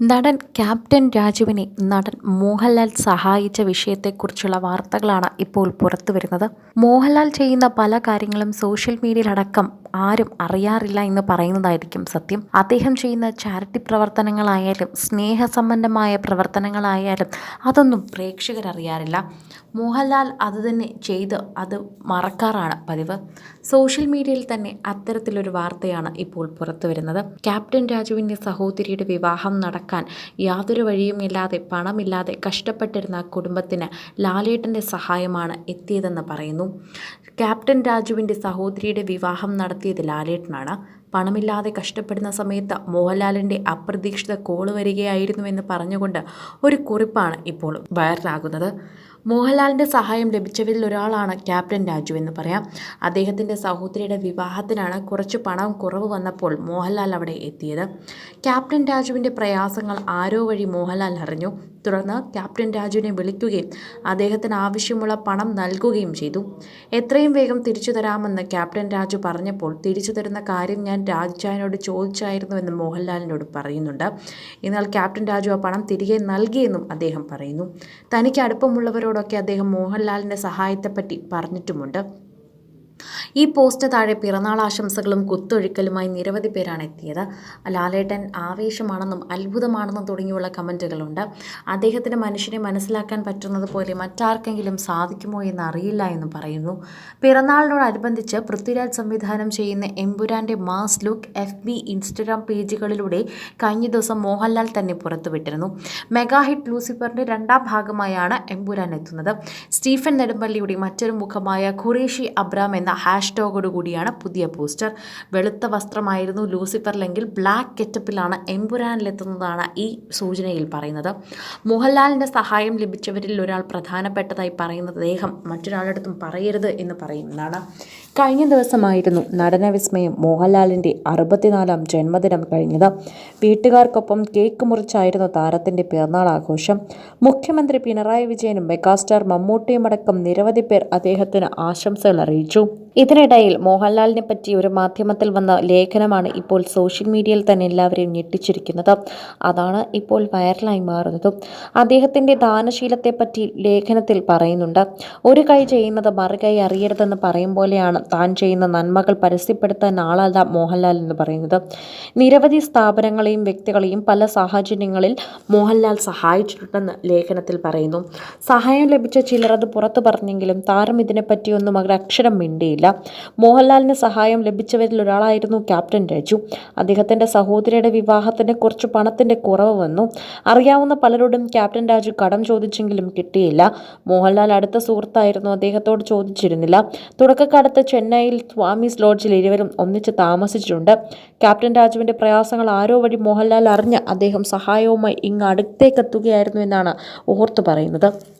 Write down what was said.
നടൻ ക്യാപ്റ്റൻ രാജുവിനെ നടൻ മോഹൻലാൽ സഹായിച്ച വിഷയത്തെക്കുറിച്ചുള്ള വാർത്തകളാണ് ഇപ്പോൾ പുറത്തുവരുന്നത്. മോഹൻലാൽ ചെയ്യുന്ന പല കാര്യങ്ങളും സോഷ്യൽ മീഡിയയിലടക്കം ആരും അറിയാറില്ല എന്ന് പറയുന്നതായിരിക്കും സത്യം. അദ്ദേഹം ചെയ്യുന്ന ചാരിറ്റി പ്രവർത്തനങ്ങളായാലും സ്നേഹസംബന്ധമായ പ്രവർത്തനങ്ങളായാലും അതൊന്നും പ്രേക്ഷകർ അറിയാറില്ല മോഹൻലാൽ അത് തന്നെ ചെയ്ത് അത് മറക്കാറാണ് പതിവ്. സോഷ്യൽ മീഡിയയിൽ തന്നെ അത്തരത്തിലൊരു വാർത്തയാണ് ഇപ്പോൾ പുറത്തു വരുന്നത്. ക്യാപ്റ്റൻ രാജുവിന്റെ സഹോദരിയുടെ വിവാഹം നടക്കാൻ യാതൊരു വഴിയുമില്ലാതെ പണമില്ലാതെ കഷ്ടപ്പെട്ടിരുന്ന കുടുംബത്തിന് ലാലേട്ടന്റെ സഹായമാണ് എത്തിയതെന്ന് പറയുന്നു. ക്യാപ്റ്റൻ രാജുവിന്റെ സഹോദരിയുടെ വിവാഹം നടത്തിയത് ലാലേട്ടനാണ്. പണമില്ലാതെ കഷ്ടപ്പെടുന്ന സമയത്ത് മോഹൻലാലിന്റെ അപ്രതീക്ഷിത കോൾ വരികയായിരുന്നുവെന്ന് പറഞ്ഞുകൊണ്ട് ഒരു കുറിപ്പാണ് ഇപ്പോൾ വൈറലാകുന്നത്. മോഹൻലാലിന്റെ സഹായം ലഭിച്ചവരിൽ ഒരാളാണ് ക്യാപ്റ്റൻ രാജു എന്ന് പറയാം. അദ്ദേഹത്തിന്റെ സഹോദരിയുടെ വിവാഹത്തിനാണ് കുറച്ച് പണം കുറവ് വന്നപ്പോൾ മോഹൻലാൽ അവിടെ എത്തിയത്. ക്യാപ്റ്റൻ രാജുവിന്റെ പ്രയാസങ്ങൾ ആരോ വഴി മോഹൻലാൽ അറിഞ്ഞു. തുടർന്ന് ക്യാപ്റ്റൻ രാജുവിനെ വിളിക്കുകയും അദ്ദേഹത്തിന് ആവശ്യമുള്ള പണം നൽകുകയും ചെയ്തു. എത്രയും വേഗം തിരിച്ചു തരാമെന്ന് ക്യാപ്റ്റൻ രാജു പറഞ്ഞപ്പോൾ തിരിച്ചു തരുന്ന കാര്യം ഞാൻ രാജുചായനോട് ചോദിച്ചായിരുന്നുവെന്ന് മോഹൻലാലിനോട് പറയുന്നുണ്ട്. എന്നാൽ ക്യാപ്റ്റൻ രാജു ആ പണം തിരികെ നൽകിയെന്നും അദ്ദേഹം പറയുന്നു. തനിക്ക് അടുപ്പമുള്ളവരോടൊക്കെ അദ്ദേഹം മോഹൻലാലിന്റെ സഹായത്തെപ്പറ്റി പറഞ്ഞിട്ടുമുണ്ട്. ഈ പോസ്റ്റ് താഴെ പിറന്നാൾ ആശംസകളും കുത്തൊഴുക്കലുമായി നിരവധി പേരാണ് എത്തിയത്. ലാലേട്ടൻ ആവേശമാണെന്നും അത്ഭുതമാണെന്നും തുടങ്ങിയുള്ള കമന്റുകളുണ്ട് അദ്ദേഹത്തിന് മനുഷ്യനെ മനസ്സിലാക്കാൻ പറ്റുന്നത് പോലെ മറ്റാർക്കെങ്കിലും സാധിക്കുമോ എന്ന് അറിയില്ല എന്ന് പറയുന്നു. പിറന്നാളിനോടനുബന്ധിച്ച് പൃഥ്വിരാജ് സംവിധാനം ചെയ്യുന്ന എമ്പുരാന്റെ mass look F B Instagram പേജുകളിലൂടെ കഴിഞ്ഞ ദിവസം മോഹൻലാൽ തന്നെ പുറത്തുവിട്ടിരുന്നു. മെഗാ ഹിറ്റ് ലൂസിഫറിന്റെ രണ്ടാം ഭാഗമായാണ് എമ്പുരാൻ എത്തുന്നത്. സ്റ്റീഫൻ നെടുമ്പള്ളിയുടെ മറ്റൊരു മുഖമായ ഖുറേഷി അബ്രാം എന്ന ഹാഷ്ടാഗോടുകൂടിയാണ് പുതിയ പോസ്റ്റർ. വെളുത്ത വസ്ത്രമായിരുന്നു ലൂസിഫറിലെങ്കിൽ ബ്ലാക്ക് കെറ്റപ്പിലാണ് എംപുരാനിലെത്തുന്നതാണ് ഈ സൂചനയിൽ പറയുന്നത്. മോഹൻലാലിന്റെ സഹായം ലഭിച്ചവരിൽ ഒരാൾ പ്രധാനപ്പെട്ടതായി പറയുന്നത് അദ്ദേഹം മറ്റൊരാളടുത്തും പറയരുത് എന്ന് പറയുന്നതാണ്. കഴിഞ്ഞ ദിവസമായിരുന്നു നടനവിസ്മയം മോഹൻലാലിന്റെ അറുപത്തിനാലാം ജന്മദിനം കഴിഞ്ഞത്. വീട്ടുകാർക്കൊപ്പം കേക്ക് മുറിച്ചായിരുന്നു താരത്തിന്റെ പിറന്നാൾ ആഘോഷം. മുഖ്യമന്ത്രി പിണറായി വിജയനും മെഗാസ്റ്റാർ മമ്മൂട്ടിയും അടക്കം നിരവധി പേർ അദ്ദേഹത്തിന് ആശംസകൾ അറിയിച്ചു. ഇതിനിടയിൽ മോഹൻലാലിനെ പറ്റി ഒരു മാധ്യമത്തിൽ വന്ന ലേഖനമാണ് ഇപ്പോൾ സോഷ്യൽ മീഡിയയിൽ തന്നെ എല്ലാവരെയും ഞെട്ടിച്ചിരിക്കുന്നത്. അതാണ് ഇപ്പോൾ വൈറലായി മാറുന്നതും. അദ്ദേഹത്തിന്റെ ദാനശീലത്തെപ്പറ്റി ലേഖനത്തിൽ പറയുന്നുണ്ട്. ഒരു കൈ ചെയ്യുന്നത് മറുകൈ അറിയരുതെന്ന് പറയും പോലെയാണ് താൻ ചെയ്യുന്ന നന്മകൾ പരസ്യപ്പെടുത്താൻ ആളല്ല മോഹൻലാൽ എന്ന് പറയുന്നത്. നിരവധി സ്ഥാപനങ്ങളെയും വ്യക്തികളെയും പല സാഹചര്യങ്ങളിൽ മോഹൻലാൽ സഹായിച്ചിട്ടുണ്ടെന്ന് ലേഖനത്തിൽ പറയുന്നു. സഹായം ലഭിച്ച ചിലർ അത് പുറത്തു പറഞ്ഞെങ്കിലും താരം ഇതിനെപ്പറ്റിയൊന്നും ഒരക്ഷരം മിണ്ടിയില്ല. മോഹൻലാലിന് സഹായം ലഭിച്ചവരിൽ ഒരാളായിരുന്നു ക്യാപ്റ്റൻ രാജു. അദ്ദേഹത്തിന്റെ സഹോദരിയുടെ വിവാഹത്തിന് കുറച്ച് പണത്തിന്റെ കുറവ് വന്നു. അറിയാവുന്ന പലരോടും ക്യാപ്റ്റൻ രാജു കടം ചോദിച്ചെങ്കിലും കിട്ടിയില്ല. മോഹൻലാൽ അടുത്ത സുഹൃത്തായിരുന്നു അദ്ദേഹത്തോട് ചോദിച്ചിരുന്നില്ല. തുടക്കക്കാലത്ത് ചെന്നൈയിൽ സ്വാമീസ് ലോഡ്ജിൽ ഇരുവരും ഒന്നിച്ച് താമസിച്ചിട്ടുണ്ട്. ക്യാപ്റ്റൻ രാജുവിന്റെ പ്രയാസങ്ങൾ ആരോ വഴി മോഹൻലാൽ അറിഞ്ഞ് അദ്ദേഹം സഹായവുമായി ഇങ്ങ് അടുത്തേക്കെത്തുകയായിരുന്നു എന്നാണ് ഓർത്തു പറയുന്നത്.